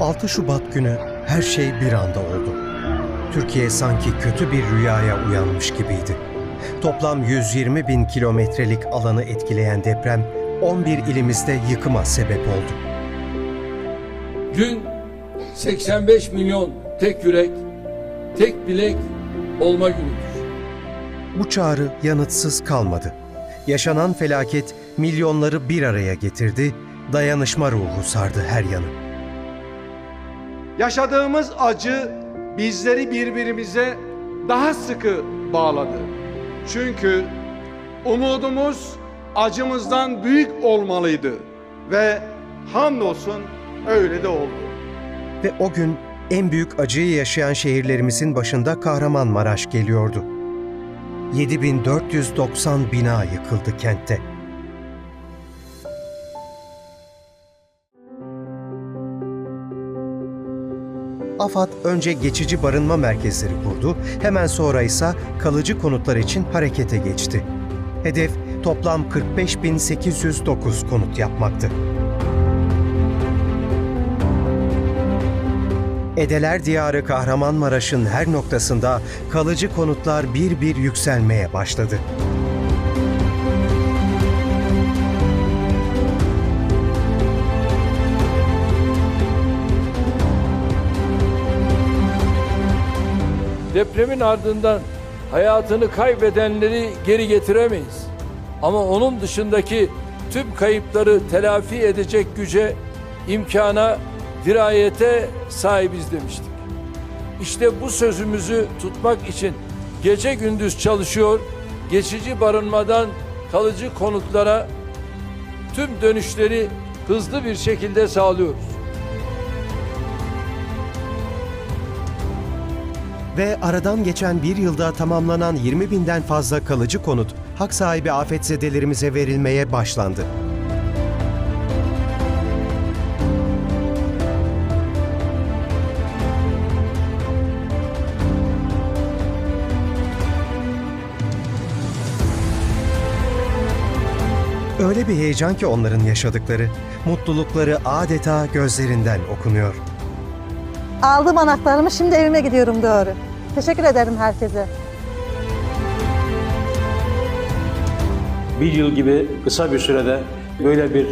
6 Şubat günü her şey bir anda oldu. Türkiye sanki kötü bir rüyaya uyanmış gibiydi. Toplam 120 bin kilometrelik alanı etkileyen deprem 11 ilimizde yıkıma sebep oldu. Dün 85 milyon tek yürek, tek bilek olma günüdür. Bu çağrı yanıtsız kalmadı. Yaşanan felaket milyonları bir araya getirdi, dayanışma ruhu sardı her yanı. Yaşadığımız acı bizleri birbirimize daha sıkı bağladı. Çünkü umudumuz acımızdan büyük olmalıydı ve hamdolsun öyle de oldu. Ve o gün en büyük acıyı yaşayan şehirlerimizin başında Kahramanmaraş geliyordu. 7490 bina yıkıldı kentte. AFAD önce geçici barınma merkezleri kurdu, hemen sonra ise kalıcı konutlar için harekete geçti. Hedef toplam 45.809 konut yapmaktı. Edeler Diyarı Kahramanmaraş'ın her noktasında kalıcı konutlar bir bir yükselmeye başladı. Depremin ardından hayatını kaybedenleri geri getiremeyiz. Ama onun dışındaki tüm kayıpları telafi edecek güce, imkana, dirayete sahibiz demiştik. İşte bu sözümüzü tutmak için gece gündüz çalışıyor, geçici barınmadan kalıcı konutlara tüm dönüşleri hızlı bir şekilde sağlıyoruz. Ve aradan geçen bir yılda tamamlanan 20 binden fazla kalıcı konut hak sahibi afetzedelerimize verilmeye başlandı. Öyle bir heyecan ki onların yaşadıkları, mutlulukları adeta gözlerinden okunuyor. Aldım anahtarımı şimdi evime gidiyorum doğru. Teşekkür ederim herkese. bir yıl gibi kısa bir sürede böyle bir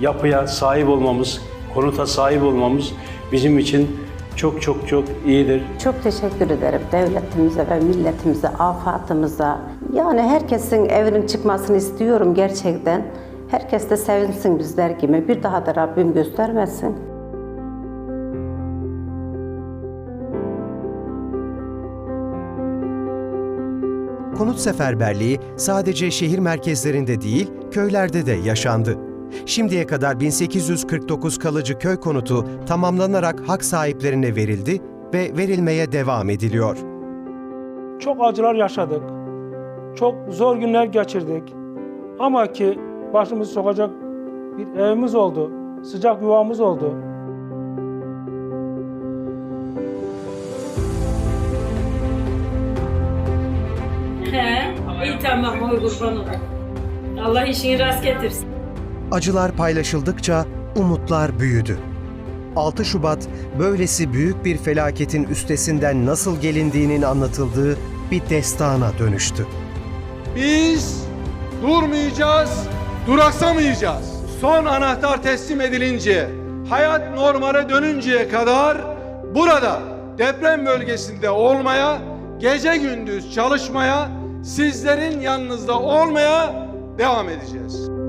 yapıya sahip olmamız, konuta sahip olmamız bizim için çok çok çok iyidir. Çok teşekkür ederim devletimize ve milletimize, afatımıza. Yani herkesin evinin çıkmasını istiyorum gerçekten. Herkes de sevinsin bizler gibi. Bir daha da Rabbim göstermesin. Konut seferberliği sadece şehir merkezlerinde değil, köylerde de yaşandı. Şimdiye kadar 1849 kalıcı köy konutu tamamlanarak hak sahiplerine verildi ve verilmeye devam ediliyor. Çok acılar yaşadık. Çok zor günler geçirdik. Ama ki başımızı sokacak bir evimiz oldu. Sıcak yuvamız oldu. Tamam oy kurban olayım. Allah işini rast getirsin. Acılar paylaşıldıkça umutlar büyüdü. 6 Şubat böylesi büyük bir felaketin üstesinden nasıl gelindiğinin anlatıldığı bir destana dönüştü. Biz durmayacağız, duraksamayacağız. Son anahtar teslim edilince, hayat normale dönünceye kadar burada deprem bölgesinde olmaya, gece gündüz çalışmaya, sizlerin yanınızda olmaya devam edeceğiz.